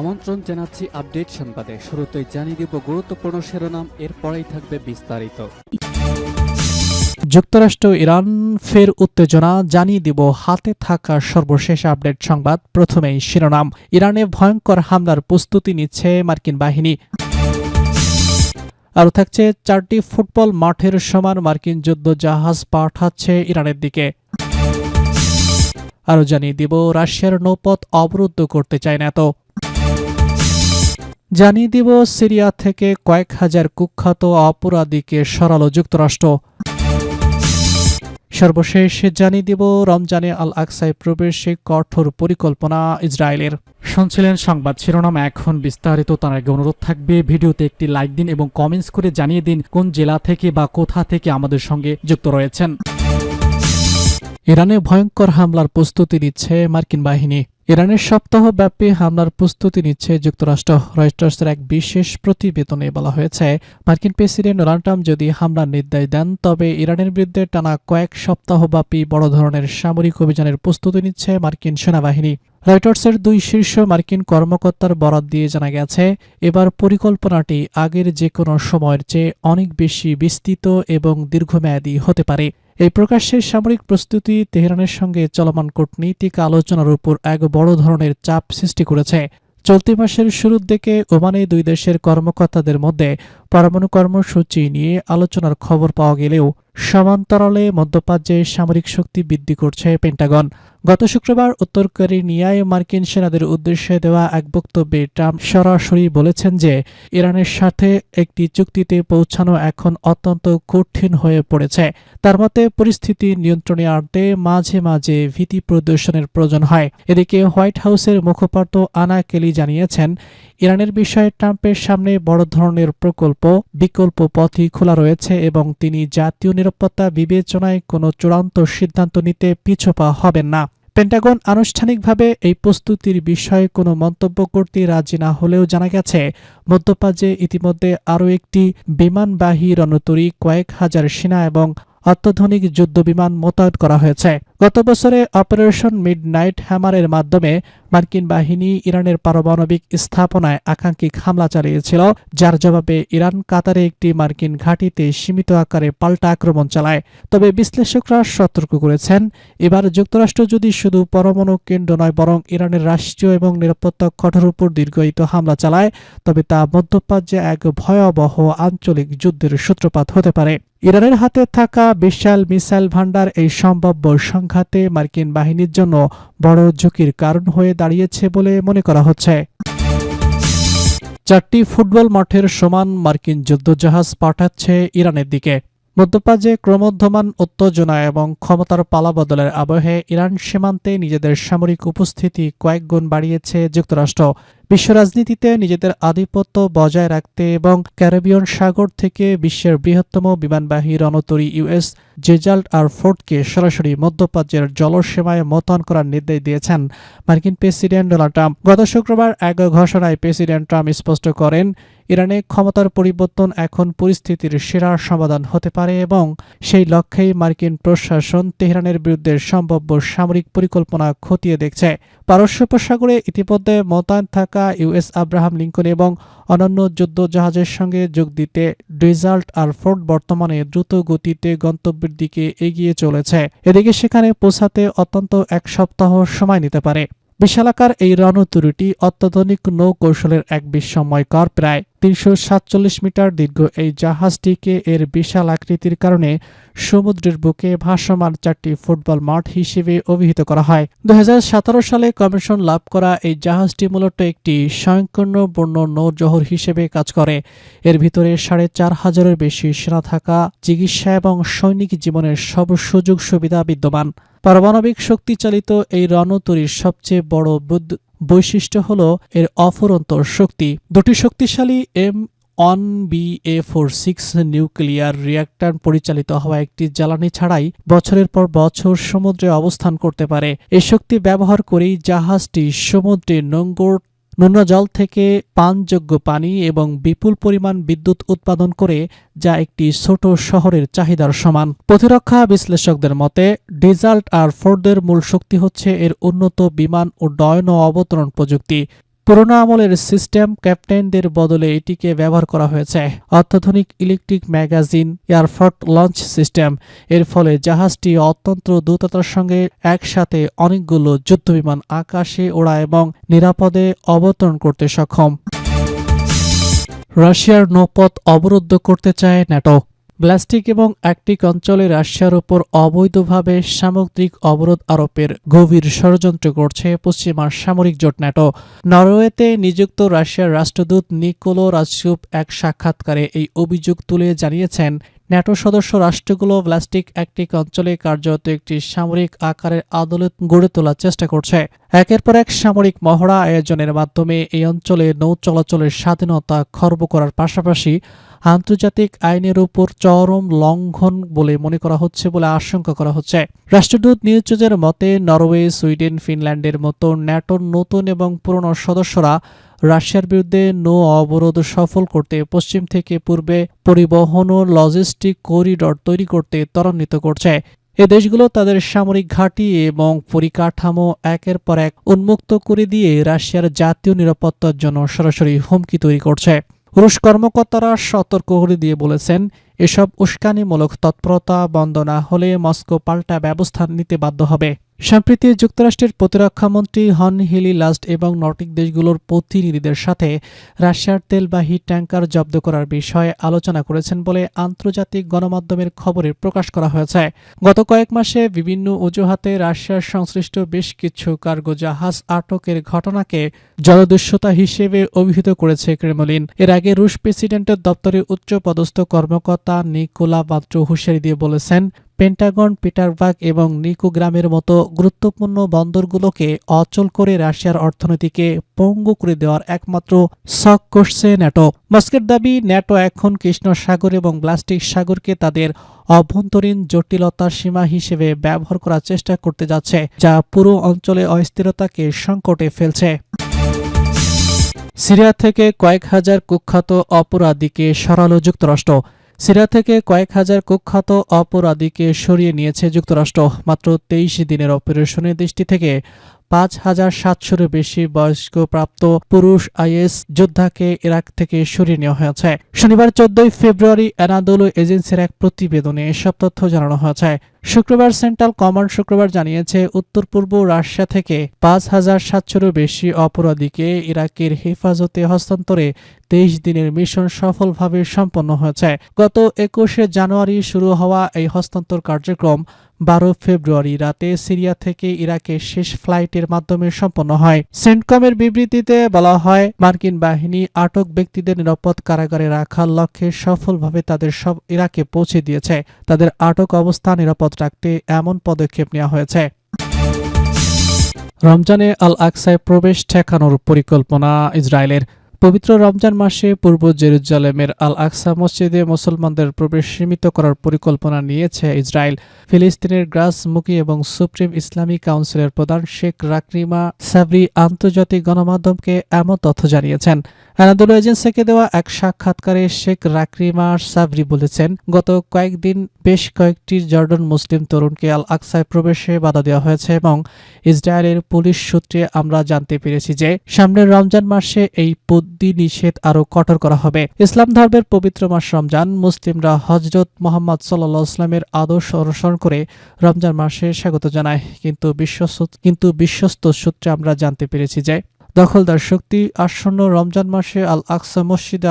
আমন্ত্রণ জানাচ্ছি আপডেট সংবাদে। শুরুতেই জানিয়ে দিব গুরুত্বপূর্ণ শিরোনাম, এরপরেই থাকবে বিস্তারিত। যুক্তরাষ্ট্র ইরান ফের উত্তেজনা, জানিয়ে দিব হাতে থাকা সর্বশেষ আপডেট সংবাদ, প্রথমেই শিরোনাম, ইরানে ভয়ঙ্কর হামলার প্রস্তুতি নিচ্ছে মার্কিন বাহিনী। আরও থাকছে, চারটি ফুটবল মাঠের সমান মার্কিন যুদ্ধ জাহাজ পাঠাচ্ছে ইরানের দিকে। আরও জানিয়ে দিব, রাশিয়ার নৌপথ অবরুদ্ধ করতে চায় না তো জানিয়ে দিব সিরিয়া থেকে কয়েক হাজার কুখ্যাত অপরাধীকে সরালো যুক্তরাষ্ট্র। সর্বশেষ জানিয়ে দিব রমজানে আল আকসায় প্রবেশে কঠোর পরিকল্পনা ইসরায়েলের। শুনছিলেন সংবাদ শিরোনাম, এখন বিস্তারিত, তার আগে অনুরোধ থাকবে, ভিডিওতে একটি লাইক দিন এবং কমেন্টস করে জানিয়ে দিন কোন জেলা থেকে বা কোথা থেকে আমাদের সঙ্গে যুক্ত রয়েছেন। ইরানে ভয়ঙ্কর হামলার প্রস্তুতি নিচ্ছে মার্কিন বাহিনী। ইরানের সপ্তাহব্যাপী হামলার প্রস্তুতি নিচ্ছে যুক্তরাষ্ট্র। রয়টার্সের এক বিশেষ প্রতিবেদনে বলা হয়েছে, মার্কিন প্রেসিডেন্ট ডোনাল্ড ট্রাম্প যদি হামলার নির্দেশ দেন, তবে ইরানের বিরুদ্ধে টানা কয়েক সপ্তাহব্যাপী বড় ধরনের সামরিক অভিযানের প্রস্তুতি নিচ্ছে মার্কিন সেনাবাহিনী। রয়টার্সের দুই শীর্ষ মার্কিন কর্মকর্তার বরাত দিয়ে জানা গেছে, এবার পরিকল্পনাটি আগের যে কোনো সময়ের চেয়ে অনেক বেশি বিস্তৃত এবং দীর্ঘমেয়াদী হতে পারে। এই প্রকাশ্যে সামরিক প্রস্তুতি তেহরানের সঙ্গে চলমান কূটনৈতিক আলোচনার উপর এক বড় ধরনের চাপ সৃষ্টি করেছে। চলতি মাসের শুরুর দিকে ওমানে দুই দেশের কর্মকর্তাদের মধ্যে পরমাণু কর্মসূচি নিয়ে আলোচনার খবর পাওয়া গেলেও সমান্তরালে মধ্যপ্রাচ্যে সামরিক শক্তি বৃদ্ধি করছে পেন্টাগন। গত শুক্রবার উত্তর কোরিয়ায় মার্কিন সেনাদের উদ্দেশ্যে দেওয়া এক বক্তব্যে ট্রাম্প সরাসরি বলেছেন যে, ইরানের সাথে একটি চুক্তিতে পৌঁছানো এখন অত্যন্ত কঠিন হয়ে পড়েছে। তার মতে, পরিস্থিতি নিয়ন্ত্রণে আনতে মাঝে মাঝে ভীতি প্রদর্শনের প্রয়োজন হয়। এদিকে হোয়াইট হাউসের মুখপাত্র আনা কেলি জানিয়েছেন, ইরানের বিষয়ে ট্রাম্পের সামনে বড় ধরনের প্রকল্প, বিকল্প পথই খোলা রয়েছে এবং তিনি জাতীয় নিরাপত্তা বিবেচনায় কোনো চূড়ান্ত সিদ্ধান্ত নিতে পিছপা হবেন না। পেন্টাগন আনুষ্ঠানিকভাবে এই প্রস্তুতির বিষয়ে কোনো মন্তব্য করতে রাজি না হলেও জানা গেছে, মধ্যপ্রাচ্যে ইতিমধ্যে আরও একটি বিমানবাহী রণতরী কয়েক হাজার সেনা এবং অত্যাধুনিক যুদ্ধবিমান মোতায়েন করা হয়েছে। গত বছরে অপারেশন মিড নাইট হ্যামারের মাধ্যমে মার্কিন বাহিনী ইরানের পারমাণবিক স্থাপনায় আকাঙ্ক্ষিক হামলা চালিয়েছিল, যার জবাবে ইরান কাতারে একটি মার্কিন ঘাঁটিতে সীমিত আকারে পাল্টা আক্রমণ চালায়। তবে বিশ্লেষকরা সতর্ক করেছেন, এবার যুক্তরাষ্ট্র যদি শুধু পরমাণু কেন্দ্র নয়, বরং ইরানের রাষ্ট্রীয় এবং নিরাপত্তা কঠোর উপর দীর্ঘায়িত হামলা চালায়, তবে তা মধ্যপ্রাচ্যে এক ভয়াবহ আঞ্চলিক যুদ্ধের সূত্রপাত হতে পারে। ইরানের হাতে থাকা বিশাল মিসাইল ভান্ডার এই সম্ভাব্য সংঘাতে মার্কিন বাহিনীর জন্য বড় ঝুঁকির কারণ হয়ে দাঁড়িয়েছে বলে মনে করা হচ্ছে। চারটি ফুটবল মাঠের সমান মার্কিন যুদ্ধজাহাজ পাঠাচ্ছে ইরানের দিকে। মধ্যপ্রাচ্যে ক্রমোদ্ধমান উত্তেজনা এবং ক্ষমতার পালাবদলের আবহে ইরান সীমান্তে নিজেদের সামরিক উপস্থিতি কয়েক গুণ বাড়িয়েছে যুক্তরাষ্ট্র। বিশ্ব রাজনীতিতে নিজেদের আধিপত্য বজায় রাখতে এবং ক্যারিবিয়ান সাগর থেকে বিশ্বের বৃহত্তম বিমানবাহী রণতরী ইউএস জেজাল্ট আর ফোর্ডকে সরাসরি মধ্যপ্রাচ্যের জলসীমায় মোতায়েন করার নির্দেশ দিয়েছেন মার্কিন প্রেসিডেন্ট ডোনাল্ড ট্রাম্প। গত শুক্রবার এক ঘোষণায় প্রেসিডেন্ট ট্রাম্প স্পষ্ট করেন ইরানে ক্ষমতার পরিবর্তন এখন পরিস্থিতির সেরা সমাধান হতে পারে এবং সেই লক্ষ্যেই মার্কিন প্রশাসন তেহরানের বিরুদ্ধে সম্ভাব্য সামরিক পরিকল্পনা খতিয়ে দেখছে। পারস্য উপসাগরে ইতিমধ্যে মোতায়েন থাকা ইউএস আব্রাহাম লিঙ্কন এবং অন্যান্য যুদ্ধ জাহাজের সঙ্গে যোগ দিতে ডেজাল্ট আর ফোর্ট বর্তমানে দ্রুত গতিতে গন্তব্যের দিকে এগিয়ে চলেছে। এদিকে সেখানে পৌঁছাতে অত্যন্ত এক সপ্তাহ সময় নিতে পারে। বিশালাকার এই রণতরীটি অত্যাধুনিক নৌকৌশলের এক বিস্ময়কর প্রায় তিনশো সাতচল্লিশ মিটার দীর্ঘ এই জাহাজটিকে এর বিশাল আকৃতির কারণে সমুদ্রের বুকে ভাসমান চারটি ফুটবল মাঠ হিসেবে অভিহিত করা হয়। দু হাজার সতেরো সালে কমিশন লাভ করা এই জাহাজটি মূলত একটি স্বয়ংকর্ণপূর্ণ নৌজহর হিসেবে কাজ করে। এর ভিতরে সাড়ে চার হাজারের বেশি সেনা থাকা, চিকিৎসা এবং সৈনিক জীবনের সব সুযোগ সুবিধা বিদ্যমান। পারমাণবিক শক্তিচালিত এই রণতরীর সবচেয়ে বড় বৈশিষ্ট্য হল এর অফুরন্ত শক্তি। দুটি শক্তিশালী M on B A four six nuclear reactor পরিচালিত হওয়া একটি জ্বালানি ছাড়াই বছরের পর বছর সমুদ্রে অবস্থান করতে পারে। এ শক্তি ব্যবহার করেই জাহাজটি সমুদ্রে নোঙ্গর নোনা জল থেকে পানযোগ্য পানি এবং বিপুল পরিমাণ বিদ্যুৎ উৎপাদন করে যা একটি ছোট শহরের চাহিদার সমান। প্রতিরক্ষা বিশ্লেষকদের মতে, ডিজাল্ট আর ফোর্ডের মূল শক্তি হচ্ছে এর উন্নত বিমান ও ডয়ন ও অবতরণ প্রযুক্তি। পুরোনো আমলের সিস্টেম ক্যাপ্টেনদের বদলে এটিকে ব্যবহার করা হয়েছে। অত্যাধুনিক electric magazine aircraft launch system, এর ফলে জাহাজটি অত্যন্ত দ্রুততার সঙ্গে একসাথে অনেকগুলো যুদ্ধবিমান আকাশে ওড়া এবং নিরাপদে অবতরণ করতে সক্ষম। রাশিয়ার নৌপথ অবরুদ্ধ করতে চায় ন্যাটো। ব্লাস্টিক এবং আর্কটিক অঞ্চলে রাশিয়ার ওপর অবৈধভাবে সামুদ্রিক অবরোধ আরোপের গভীর ষড়যন্ত্র করছে পশ্চিমার সামরিক জোট ন্যাটো। নরওয়েতে নিযুক্ত রাশিয়ার রাষ্ট্রদূত নিকোলো রাজসুপ এক সাক্ষাৎকারে এই অভিযোগ তুলে জানিয়েছেন ন্যাটো সদস্য রাষ্ট্রগুলো ব্লাস্টিক আর্কটিক অঞ্চলে কার্যত একটি সামরিক আকারের আদালত গড়ে তোলার চেষ্টা করছে। একের পর এক সামরিক মহড়া আয়োজনের মাধ্যমে এই অঞ্চলে নৌ চলাচলের স্বাধীনতা খর্ব করার পাশাপাশি আন্তর্জাতিক আইনের উপর চরম লঙ্ঘন বলে মনে করা হচ্ছে বলে আশঙ্কা করা হচ্ছে। রাষ্ট্রদূত নিউজের মতে নরওয়ে, সুইডেন, ফিনল্যান্ডের মতো ন্যাটোর নতুন এবং পুরনো সদস্যরা রাশিয়ার বিরুদ্ধে নৌ অবরোধ সফল করতে পশ্চিম থেকে পূর্বে পরিবহন ও লজিস্টিক করিডর তৈরি করতে ত্বরান্বিত করছে। এ দেশগুলো তাদের সামরিক ঘাঁটি এবং পরিকাঠামো একের পর এক উন্মুক্ত করে দিয়ে রাশিয়ার জাতীয় নিরাপত্তার জন্য সরাসরি হুমকি তৈরি করছে। রুশ কর্মকর্তারা সতর্ক করে দিয়ে বলেছেন, এসব উস্কানিমূলক তৎপরতা বন্ধ না হলে মস্কো পাল্টা ব্যবস্থা নিতে বাধ্য হবে। সম্প্রতি যুক্তরাষ্ট্রের প্রতিরক্ষামন্ত্রী হন হিলি লাস্ট এবং নর্ডিক দেশগুলোর প্রতিনিধিদের সাথে রাশিয়ার তেলবাহী ট্যাঙ্কার জব্দ করার বিষয়ে আলোচনা করেছেন বলে আন্তর্জাতিক গণমাধ্যমের খবরে প্রকাশ করা হয়েছে। গত কয়েক মাসে বিভিন্ন অজুহাতে রাশিয়ার সংশ্লিষ্ট বেশ কিছু কার্গো জাহাজ আটকের ঘটনাকে জলদস্যুতা হিসেবে অভিহিত করেছে ক্রেমলিন। এর আগে রুশ প্রেসিডেন্টের দপ্তরে উচ্চপদস্থ কর্মকর্তা নিকোলা মাত্র হুঁশিয়ারি দিয়ে বলেছেন পেন্টাগন, পিটারবার্গ এবং নিকোগ্রামের মতো গুরুত্বপূর্ণ বন্দরগুলোকে অচল করে রাশিয়ার অর্থনীতিকে পঙ্গু করে দেওয়ার একমাত্র শখ করছে ন্যাটো। মস্কের দাবি, ন্যাটো এখন কৃষ্ণ সাগর এবং ব্লাস্টিক সাগরকে তাদের অভ্যন্তরীণ জটিলতার সীমা হিসেবে ব্যবহার করার চেষ্টা করতে যাচ্ছে, যা পুরো অঞ্চলে অস্থিরতাকে সংকটে ফেলছে। সিরিয়া থেকে কয়েক হাজার কুখ্যাত অপরাধীকে সরালো যুক্তরাষ্ট্র। সিরিয়া থেকে কয়েক হাজার কুখ্যাত অপরাধীকে সরিয়ে নিয়েছে যুক্তরাষ্ট্র। মাত্র তেইশ দিনের অপারেশনে দৃষ্টি থেকে পাঁচ হাজার সাতশোরও বেশি বয়স্ক প্রাপ্ত পুরুষ আইএস যোদ্ধাকে ইরাক থেকে সরিয়ে নেওয়া হয়েছে। শনিবার চোদ্দই ফেব্রুয়ারি এনাদোলো এজেন্সির এক প্রতিবেদনে এসব তথ্য জানানো হয়েছে। শুক্রবার সেন্ট্রাল কমান্ড শুক্রবার জানিয়েছে উত্তর পূর্ব রাশিয়া থেকে পাঁচ হাজার সাতশোরও বেশি অপরাধীকে ইরাকের হেফাজতে হস্তান্তরে তেইশ দিনের মিশন সফলভাবে সম্পন্ন হয়েছে। গত একুশে জানুয়ারি শুরু হওয়া এই হস্তান্তর কার্যক্রম বারো ফেব্রুয়ারি রাতে সিরিয়া থেকে ইরাকের শেষ ফ্লাইটের মাধ্যমে সম্পন্ন হয়। সেন্টকমের বিবৃতিতে বলা হয়, মার্কিন বাহিনী আটক ব্যক্তিদের নিরাপদ কারাগারে রাখার লক্ষ্যে সফলভাবে তাদের সব ইরাকে পৌঁছে দিয়েছে। তাদের আটক অবস্থা নিরাপদ রাখতে এমন পদক্ষেপ নেওয়া হয়েছে। রমজানে আল আকসায় প্রবেশ ঠেকানোর পরিকল্পনা ইসরায়েলের। পবিত্র রমজান মাসে পূর্ব জেরুজালেমের আল আকসা মসজিদে মুসলমানদের প্রবেশ সীমিত করার পরিকল্পনা নিয়েছে ইসরায়েল। ফিলিস্তিনের গ্রাসমুখী এবং সুপ্রিম ইসলামী কাউন্সিলের প্রধান শেখ রাকরিমা সাবরি আন্তর্জাতিক গণমাধ্যমকে এমন তথ্য জানিয়েছেন। আনাদুল এজেন্সিকে দেওয়া এক সাক্ষাৎকারে শেখ রাকরিমা সাবরি বলেছেন, গত কয়েকদিন বেশ কয়েকটি জর্ডন মুসলিম তরুণকে আল আকসায় প্রবেশে বাধা দেওয়া হয়েছে এবং ইসরায়েলের পুলিশ সূত্রে আমরা জানতে পেরেছি যে সামনের রমজান মাসে এই পদ্মী নিষেধ আরও কঠোর করা হবে। ইসলাম ধর্মের পবিত্র মাস রমজান, মুসলিমরা হজরত মোহাম্মদ ইসলামের আদর্শ অনুসরণ করে রমজান মাসে স্বাগত জানায়। কিন্তু বিশ্বস্ত কিন্তু বিশ্বস্ত সূত্রে আমরা জানতে পেরেছি যে দখলদার শক্তি আসন্ন রমজান মাসে আল আকসা মসজিদে